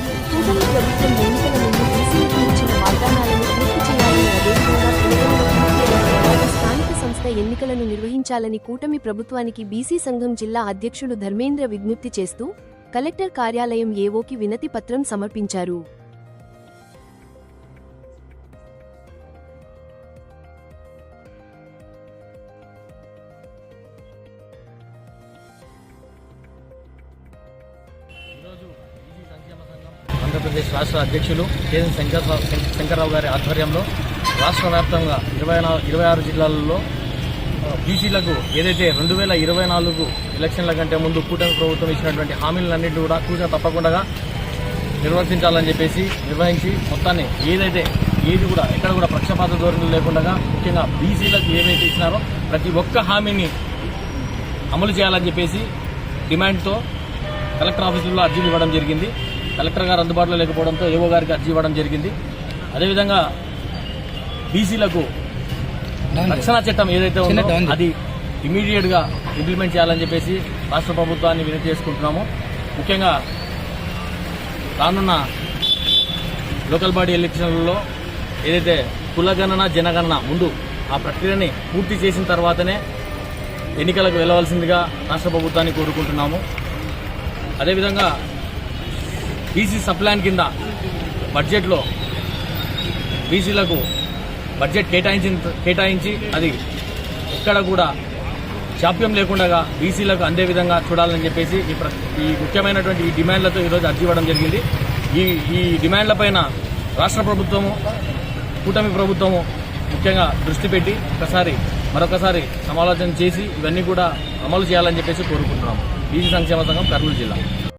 కూటమి ప్రభుత్వం ఎన్నికల ముందు బీసీలకు ఇచ్చిన వాగ్దానాలను పూర్తి చేయాలని అదేవిధంగా స్థానిక సంస్థ ఎన్నికలను నిర్వహించాలని కూటమి ప్రభుత్వానికి బీసీ సంఘం జిల్లా అధ్యక్షుడు ధర్మేంద్ర విజ్ఞప్తి చేస్తూ కలెక్టర్ కార్యాలయం ఏవోకి వినతి పత్రం సమర్పించారు ఈరోజు ఆంధ్రప్రదేశ్ రాష్ట్ర అధ్యక్షులు కేఎన్ శంకర్ శంకర్రావు గారి ఆధ్వర్యంలో రాష్ట్ర వ్యాప్తంగా ఇరవై ఇరవై ఆరు జిల్లాలలో బీసీలకు ఏదైతే రెండు వేల ఇరవై నాలుగు ఎలక్షన్ల కంటే ముందు కూటమి ప్రభుత్వం ఇచ్చినటువంటి హామీలన్నింటినీ కూడా కూర్చొని తప్పకుండా నిర్వర్తించాలని చెప్పేసి నిర్వహించి మొత్తాన్ని ఏదైతే ఏది కూడా ఎక్కడ కూడా పక్షపాత ధోరణులు లేకుండా ముఖ్యంగా బీసీలకు ఏవైతే ఇచ్చినారో ప్రతి ఒక్క హామీని అమలు చేయాలని చెప్పేసి డిమాండ్తో కలెక్టర్ ఆఫీసులో అర్జీలు ఇవ్వడం జరిగింది. కలెక్టర్ గారు అందుబాటులో లేకపోవడంతో ఏవో గారికి అర్జీ ఇవ్వడం జరిగింది. అదేవిధంగా బీసీలకు రక్షణ చట్టం ఏదైతే ఉందో అది ఇమీడియట్గా ఇంప్లిమెంట్ చేయాలని చెప్పేసి రాష్ట్ర ప్రభుత్వాన్ని వినతి చేసుకుంటున్నాము. ముఖ్యంగా రానున్న లోకల్ బాడీ ఎలక్షన్లలో ఏదైతే కులగణన జనగణన ముందు ఆ ప్రక్రియని పూర్తి చేసిన తర్వాతనే ఎన్నికలకు వెళ్ళవలసిందిగా రాష్ట్ర ప్రభుత్వాన్ని కోరుకుంటున్నాము. అదేవిధంగా బీసీ సప్లాన్ కింద బడ్జెట్లో బీసీలకు బడ్జెట్ కేటాయించిన కేటాయించి అది ఎక్కడ కూడా జాప్యం లేకుండా బీసీలకు అందే విధంగా చూడాలని చెప్పేసి ఈ ప్ర- ఈ ముఖ్యమైనటువంటి ఈ డిమాండ్లతో ఈరోజు అర్జీ ఇవ్వడం జరిగింది. ఈ ఈ డిమాండ్లపైన రాష్ట్ర ప్రభుత్వము కూటమి ప్రభుత్వము ముఖ్యంగా దృష్టి పెట్టి ఒకసారి మరొకసారి సమాలోచన చేసి ఇవన్నీ కూడా అమలు చేయాలని చెప్పేసి కోరుకుంటున్నాము. బీసీ సంక్షేమ సంఘం కర్నూలు జిల్లా.